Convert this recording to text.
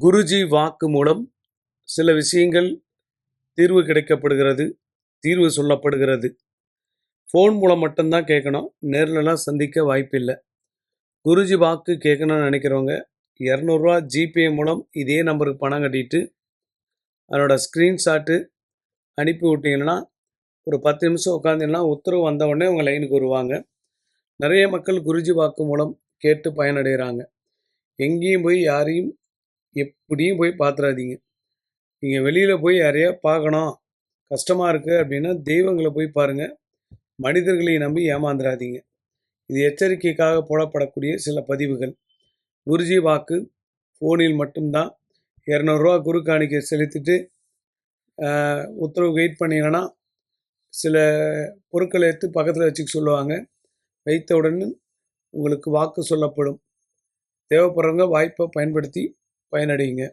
குருஜி வாக்கு மூலம் சில விஷயங்கள் தீர்வு கிடைக்கப்படுகிறது தீர்வு சொல்லப்படுகிறது. ஃபோன் மூலம் மட்டும்தான் கேட்கணும். நேர்லலாம் சந்திக்க வாய்ப்பில்லை. குருஜி வாக்கு கேட்கணும்னு நினைக்கிறவங்க இரநூறுவா ஜிபே மூலம் இதே நம்பருக்கு பணம் கட்டிட்டு அதனோட ஸ்க்ரீன்ஷாட்டு அனுப்பி விட்டீங்கன்னா ஒரு பத்து நிமிஷம் உட்காந்திங்கன்னா உத்தரவு வந்தவுடனே உங்கள் லைனுக்கு வருவாங்க. நிறைய மக்கள் குருஜி வாக்கு மூலம் கேட்டு பயனடைகிறாங்க. எங்கேயும் போய் யாரையும் எப்படியும் போய் பார்த்துறாதீங்க நீங்கள் வெளியில் போய் யாரையா பார்க்கணும் கஷ்டமாக இருக்குது அப்படின்னா தெய்வங்களை போய் பாருங்கள் மனிதர்களை நம்பி ஏமாந்துடாதீங்க இது எச்சரிக்கைக்காக போடப்படக்கூடிய சில பதிவுகள். குருஜி வாக்கு ஃபோனில் மட்டும்தான். இரநூறுவா குரு காணிக்கை செலுத்திட்டு உத்தரவு வெயிட் பண்ணீங்கன்னா சில பொருட்களை எடுத்து பக்கத்தில் வச்சுக்க சொல்லுவாங்க. வைத்தவுடன் உங்களுக்கு வாக்கு சொல்லப்படும். தேவைப்படுறவங்க வாய்ப்பை பயன்படுத்தி பயனடையுங்க.